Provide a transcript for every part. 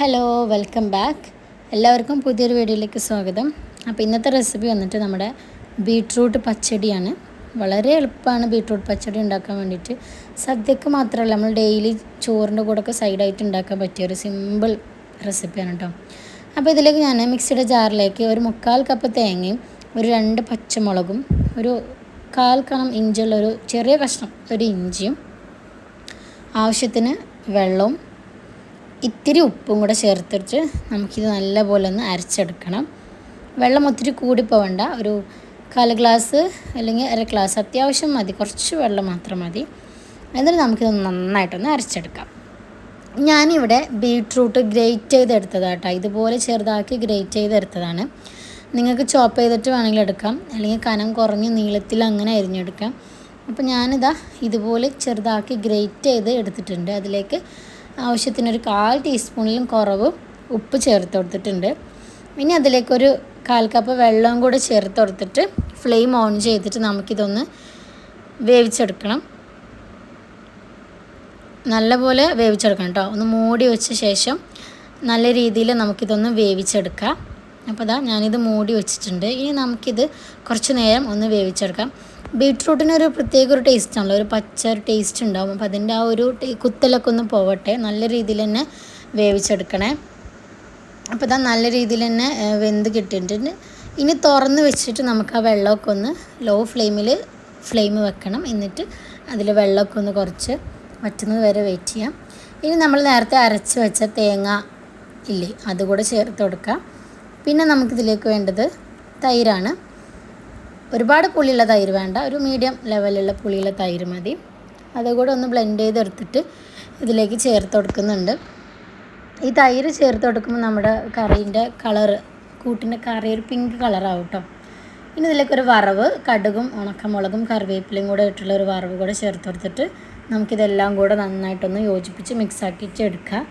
Hello welcome back എല്ലാവർക്കും പുതിയൊരു വീഡിയോയിലേക്ക് സ്വാഗതം. അപ്പോൾ ഇന്നത്തെ റെസിപ്പി വന്നിട്ട് നമ്മുടെ ബീട്രൂട്ട് പച്ചടിയാണ്. വളരെ എളുപ്പമാണ് ബീട്രൂട്ട് പച്ചടി ഉണ്ടാക്കാൻ വേണ്ടിയിട്ട്. സദ്യക്ക് മാത്രമല്ല നമ്മൾ ഡെയിലി ചോറിന്റെ കൂടെയൊക്കെ സൈഡായിട്ട് ഉണ്ടാക്കാൻ പറ്റിയ ഒരു സിമ്പിൾ റെസിപ്പിയാണ് കേട്ടോ അപ്പോൾ ഇതിലേക്ക് ഞാൻ മിക്സിയുടെ ജാറിലേക്ക് ഒരു മുക്കാൽ കപ്പ് തേങ്ങയും ഒരു രണ്ട് പച്ചമുളകും ഒരു കാൽ കണം ഇഞ്ചിയുള്ള ഒരു ചെറിയ കഷ്ണം ഒരു ഇഞ്ചിയും ആവശ്യത്തിന് വെള്ളവും ഇത്തിരി ഉപ്പും കൂടെ ചേർത്തിട്ട് നമുക്കിത് നല്ലപോലെ ഒന്ന് അരച്ചെടുക്കണം. വെള്ളം ഒത്തിരി കൂടി പോവണ്ട. ഒരു കാൽ ഗ്ലാസ് അല്ലെങ്കിൽ അര ഗ്ലാസ് അത്യാവശ്യം മതി. കുറച്ച് വെള്ളം മാത്രം മതി. എന്നിട്ട് നമുക്കിത് നന്നായിട്ടൊന്ന് അരച്ചെടുക്കാം. ഞാനിവിടെ ബീട്രൂട്ട് ഗ്രേറ്റ് ചെയ്തെടുത്തതാണ് കേട്ടോ ഇതുപോലെ ചെറുതാക്കി ഗ്രേറ്റ് ചെയ്തെടുത്തതാണ്. നിങ്ങൾക്ക് ചോപ്പ് ചെയ്തിട്ട് വേണമെങ്കിൽ എടുക്കാം. അല്ലെങ്കിൽ കനം കുറഞ്ഞ് നീളത്തിൽ അങ്ങനെ അരിഞ്ഞെടുക്കാം. അപ്പോൾ ഞാനിതാ ഇതുപോലെ ചെറുതാക്കി ഗ്രേറ്റ് ചെയ്ത് എടുത്തിട്ടുണ്ട്. അതിലേക്ക് ആവശ്യത്തിനൊരു കാൽ ടീസ്പൂണിലും കുറവ് ഉപ്പ് ചേർത്ത് കൊടുത്തിട്ടുണ്ട്. ഇനി അതിലേക്കൊരു കാൽ കപ്പ് വെള്ളവും കൂടെ ചേർത്ത് കൊടുത്തിട്ട് ഫ്ലെയിം ഓൺ ചെയ്തിട്ട് നമുക്കിതൊന്ന് വേവിച്ചെടുക്കണം. നല്ലപോലെ വേവിച്ചെടുക്കണം കേട്ടോ. ഒന്ന് മൂടി വെച്ച ശേഷം നല്ല രീതിയിൽ നമുക്കിതൊന്ന് വേവിച്ചെടുക്കാം. അപ്പോൾ ഇതാ ഞാനിത് മൂടി വെച്ചിട്ടുണ്ട്. ഇനി നമുക്കിത് കുറച്ച് നേരം ഒന്ന് വേവിച്ചെടുക്കാം. ബീട്രൂട്ടിന് ഒരു പ്രത്യേക ഒരു ടേസ്റ്റ് ആണല്ലോ ഒരു പച്ച ഒരു ടേസ്റ്റ് ഉണ്ടാവും അപ്പോൾ അതിന്റെ ആ ഒരു കുത്തലൊക്കെ ഒന്ന് പോവട്ടെ. നല്ല രീതിയിൽ തന്നെ വേവിച്ചെടുക്കണേ. അപ്പോൾ ഇതാ നല്ല രീതിയിൽ തന്നെ വെന്ത് കിട്ടിയിട്ടുണ്ട്. ഇനി തുറന്ന് വെച്ചിട്ട് നമുക്ക് ആ വെള്ളമൊക്കെ ഒന്ന് ലോ ഫ്ലെയിമിൽ ഫ്ലെയിം വെക്കണം. എന്നിട്ട് അതിൽ വെള്ളമൊക്കെ ഒന്ന് കുറച്ച് വറ്റുന്നത് വരെ വെയിറ്റ് ചെയ്യാം. ഇനി നമ്മൾ നേരത്തെ അരച്ച് വെച്ച തേങ്ങ ഇല്ലേ അതുകൂടെ ചേർത്ത് കൊടുക്കാം. പിന്നെ നമുക്കിതിലേക്ക് വേണ്ടത് തൈരാണ്. ഒരുപാട് പുളിയുള്ള തൈര് വേണ്ട. ഒരു മീഡിയം ലെവലുള്ള പുളിയുള്ള തൈര് മതി. അതുകൂടെ ഒന്ന് ബ്ലെൻഡ് ചെയ്തെടുത്തിട്ട് ഇതിലേക്ക് ചേർത്ത് കൊടുക്കുന്നുണ്ട്. ഈ തൈര് ചേർത്ത് കൊടുക്കുമ്പോൾ നമ്മുടെ കറീന്റെ കളറ് കൂട്ടിന്റെ കറി ഒരു പിങ്ക് കളറാവും കേട്ടോ ഇനി ഇതിലേക്ക് ഒരു വറവ് കടുകും ഉണക്കമുളകും കറിവേപ്പിലയും കൂടെ ഇട്ടുള്ള ഒരു വറവ് കൂടെ ചേർത്ത് കൊടുത്തിട്ട് നമുക്കിതെല്ലാം കൂടെ നന്നായിട്ടൊന്ന് യോജിപ്പിച്ച് മിക്സ് എടുക്കുക എടുക്കാം.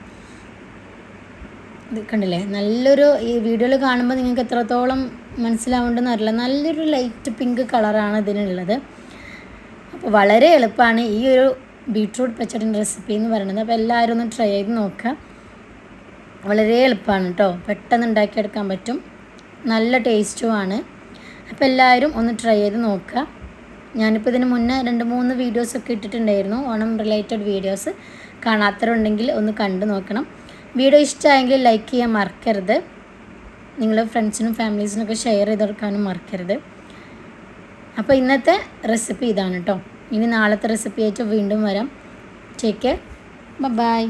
ഇത് കണ്ടില്ലേ? നല്ലൊരു ഈ വീഡിയോയിൽ കാണുമ്പോൾ നിങ്ങൾക്ക് എത്രത്തോളം മനസ്സിലാവേണ്ടെന്ന് അറിയില്ല. നല്ലൊരു ലൈറ്റ് പിങ്ക് കളറാണ് ഇതിനുള്ളത്. അപ്പോൾ വളരെ എളുപ്പമാണ് ഈ ഒരു ബീട്രൂട്ട് പച്ചടിന്റെ റെസിപ്പി എന്ന് പറയുന്നത്. അപ്പോൾ എല്ലാവരും ഒന്ന് ട്രൈ ചെയ്ത് നോക്കുക. വളരെ എളുപ്പമാണ് കേട്ടോ. പെട്ടെന്ന് ഉണ്ടാക്കിയെടുക്കാൻ പറ്റും. നല്ല ടേസ്റ്റുമാണ് അപ്പോൾ എല്ലാവരും ഒന്ന് ട്രൈ ചെയ്ത് നോക്കുക. ഞാനിപ്പോൾ ഇതിന് മുന്നേ രണ്ട് മൂന്ന് വീഡിയോസൊക്കെ ഇട്ടിട്ടുണ്ടായിരുന്നു. ഓണം റിലേറ്റഡ് വീഡിയോസ് കാണാത്തവരുണ്ടെങ്കിൽ ഒന്ന് കണ്ടു നോക്കണം. വീഡിയോ ഇഷ്ടമായെങ്കിൽ ലൈക്ക് ചെയ്യാൻ മറക്കരുത്. നിങ്ങൾ ഫ്രണ്ട്സിനും ഫാമിലീസിനൊക്കെ ഷെയർ ചെയ്ത് കൊടുക്കാനും മറക്കരുത്. അപ്പോൾ ഇന്നത്തെ റെസിപ്പി ഇതാണ് കേട്ടോ ഇനി നാളത്തെ റെസിപ്പി ആയിട്ട് വീണ്ടും വരാം. Take care bye